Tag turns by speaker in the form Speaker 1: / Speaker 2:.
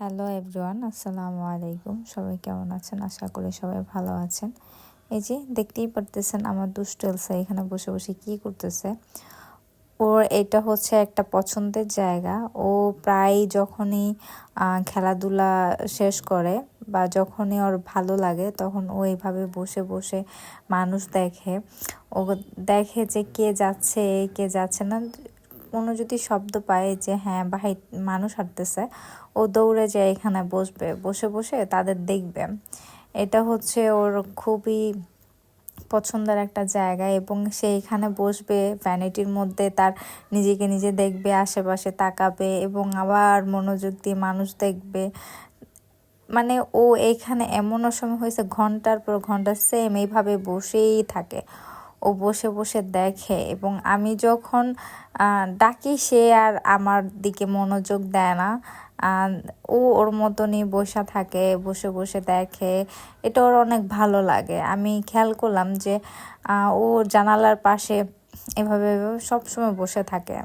Speaker 1: Hello everyone আসসালামু আলাইকুম সবাই কেমন আছেন? আশা করি সবাই ভালো আছেন। এই যে দেখতেই পারতেছেন আমার দুষ্ট এলসা এখানে বসে বসে কি করতেছে। ওর এটা হচ্ছে একটা পছন্দের জায়গা। ও প্রায় যখনই খেলাধুলা শেষ করে বা যখনই ওর ভালো লাগে তখন ও এইভাবে বসে বসে মানুষ দেখে। ও দেখে যে কে যাচ্ছে কে যাচ্ছে না। কোনো যদি শব্দ পায় যে হ্যাঁ বাহির মানুষ হাঁটতেছে, ও দৌড়ে যায় এখানে বসবে, বসে বসে তাদের দেখবে। এটা হচ্ছে ওর খুবই পছন্দের একটা জায়গা এবং সে এখানে বসবে ভ্যানিটির মধ্যে তার নিজেকে নিজে দেখবে, আশেপাশে তাকাবে এবং আবার মনোযোগ দিয়ে মানুষ দেখবে। মানে ও এখানে এমনও সময় হয়েছে, ঘণ্টার পর ঘণ্টা সেম এইভাবে বসেই থাকে। ও বসে বসে দেখে এবং আমি যখন ডাকি সে আর আমার দিকে মনোযোগ দেয় না ও ওর মতনই বসা থাকে, বসে বসে দেখে। এটা ওর অনেক ভালো লাগে। আমি খেয়াল করলাম যে ও জানালার পাশে এভাবে সবসময় বসে থাকে।